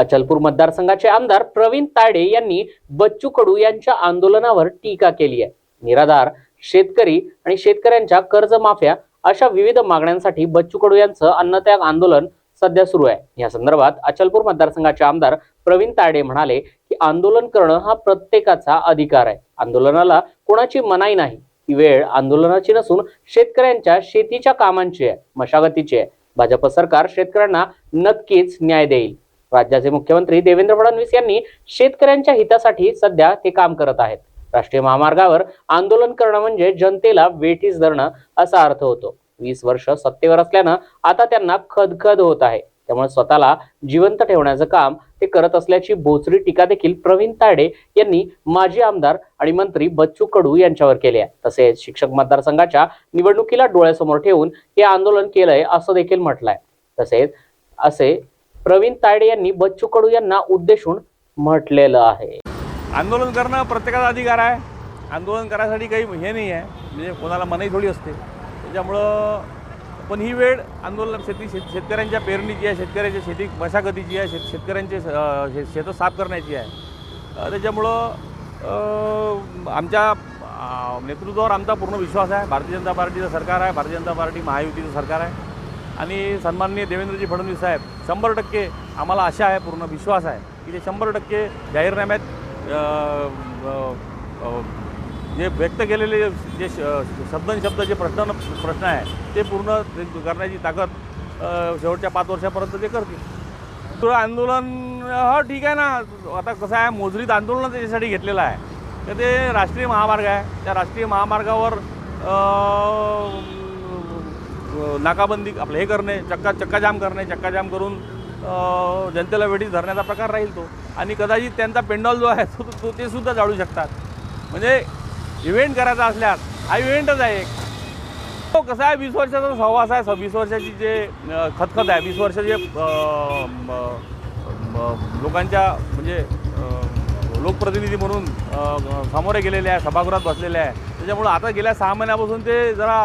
अचलपूर मतदारसंघाचे आमदार प्रवीण ताडे यांनी बच्चू कडू यांच्या आंदोलनावर टीका केली आहे. निराधार शेतकरी आणि शेतकऱ्यांच्या कर्जमाफ्या अशा विविध मागण्यांसाठी बच्चू कडू यांचं अन्नत्याग आंदोलन सध्या सुरू आहे. या संदर्भात अचलपूर मतदारसंघाचे आमदार प्रवीण ताडे म्हणाले की आंदोलन करणं हा प्रत्येकाचा अधिकार आहे. आंदोलनाला कोणाची मनाई नाही. ही वेळ आंदोलनाची नसून शेतकऱ्यांच्या शेतीच्या कामांची आहे मशागतीची आहे. भाजप सरकार शेतकऱ्यांना नक्कीच न्याय देईल. राज्याचे मुख्यमंत्री देवेंद्र फडणवीस यांनी शेतकऱ्यांच्या हितासाठी सध्या ते काम करत आहेत. राष्ट्रीय महामार्गावर आंदोलन करणं म्हणजे जनतेला वेठीस धरणं असा अर्थ होतो. वीस वर्ष सत्तेवर असल्यानं आता त्यांना खदखद होत आहे. त्यामुळे स्वतःला जिवंत ठेवण्याचं काम ते करत असल्याची बोचरी टीका देखील प्रवीण ताडे यांनी माजी आमदार आणि मंत्री बच्चू कडू यांच्यावर केली आहे. तसेच शिक्षक मतदारसंघाच्या निवडणुकीला डोळ्यासमोर ठेवून हे आंदोलन केलंय असं देखील म्हटलंय. तसेच असे प्रवीण तायडे यांनी बच्चू कडू यांना उद्देशून म्हटलेलं आहे. आंदोलन करणं प्रत्येकाचा अधिकार आहे. आंदोलन करायसाठी काही हे नाही आहे. म्हणजे कोणाला मनाई थोडी असते. त्याच्यामुळं पण ही वेळ आंदोलन शेती शेत शेतकऱ्यांच्या पेरणीची आहे शेतकऱ्यांच्या शेती मशागतीची आहे शेत शेतकऱ्यांचे शे शेतं साफ करण्याची आहे. त्याच्यामुळं आमच्या नेतृत्वावर आमचा पूर्ण विश्वास आहे. भारतीय जनता पार्टीचं सरकार आहे. भारतीय जनता पार्टी महायुतीचं सरकार आहे. आणि सन्माननीय देवेंद्रजी फडणवीस साहेब शंभर टक्के आम्हाला आशा आहे पूर्ण विश्वास आहे की ते शंभर टक्के जाहीरनाम्यात जे व्यक्त केलेले जे श- शब्द शब्द जे प्रश्न प्रश्न आहे ते पूर्ण ते करण्याची ताकद शेवटच्या पाच वर्षापर्यंत ते करतील. तर आंदोलन हो ठीक आहे ना. आता कसं आहे मोजरीत आंदोलन त्याच्यासाठी घेतलेलं आहे. तर ते राष्ट्रीय महामार्ग आहे. त्या राष्ट्रीय महामार्गावर नाकाबंदी आपलं हे करणे चक्का चक्काजाम करणे चक्काजाम करून जनतेला वेठीस धरण्याचा प्रकार राहील तो. आणि कदाचित त्यांचा पेंडॉल जो आहे तो तो ते सुद्धा जाळू शकतात. म्हणजे इव्हेंट करायचा असल्यास हा इव्हेंटच आहे एक. तो कसा आहे वीस वर्षाचा सहवास आहे वीस वर्षाची जे खतखत आहे वीस वर्ष जे लोकांच्या म्हणजे लोकप्रतिनिधी म्हणून सामोरे गेलेले आहे सभागृहात बसलेले आहे. त्याच्यामुळं आता गेल्या सहा महिन्यापासून ते जरा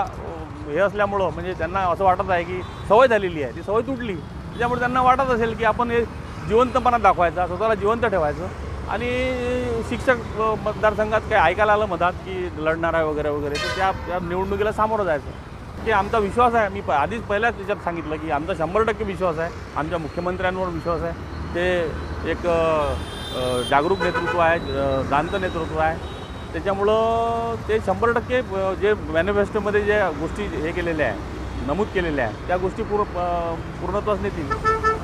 हे असल्यामुळं म्हणजे त्यांना असं वाटत आहे की सवय झालेली आहे. ती सवय तुटली. त्याच्यामुळे त्यांना वाटत असेल की आपण हे जिवंतपणा दाखवायचा स्वतःला जिवंत ठेवायचं. आणि शिक्षक मतदारसंघात काही ऐकायला आलं मधात की लढणार आहे वगैरे वगैरे तर त्या त्या निवडणुकीला सामोरं जायचं. की आमचा विश्वास आहे. मी प आधीच पहिल्याच त्याच्यात सांगितलं की आमचा शंभर टक्के विश्वास आहे. आमच्या मुख्यमंत्र्यांवर विश्वास आहे. ते एक जागरूक नेतृत्व आहे दांत जाणतं नेतृत्व आहे. त्याच्यामुळं ते शंभर टक्के जे मॅनिफेस्टोमध्ये जे गोष्टी हे केलेल्या आहे नमूद केलेल्या आहे त्या गोष्टी पूर्ण पूर्णत्वास नेतील.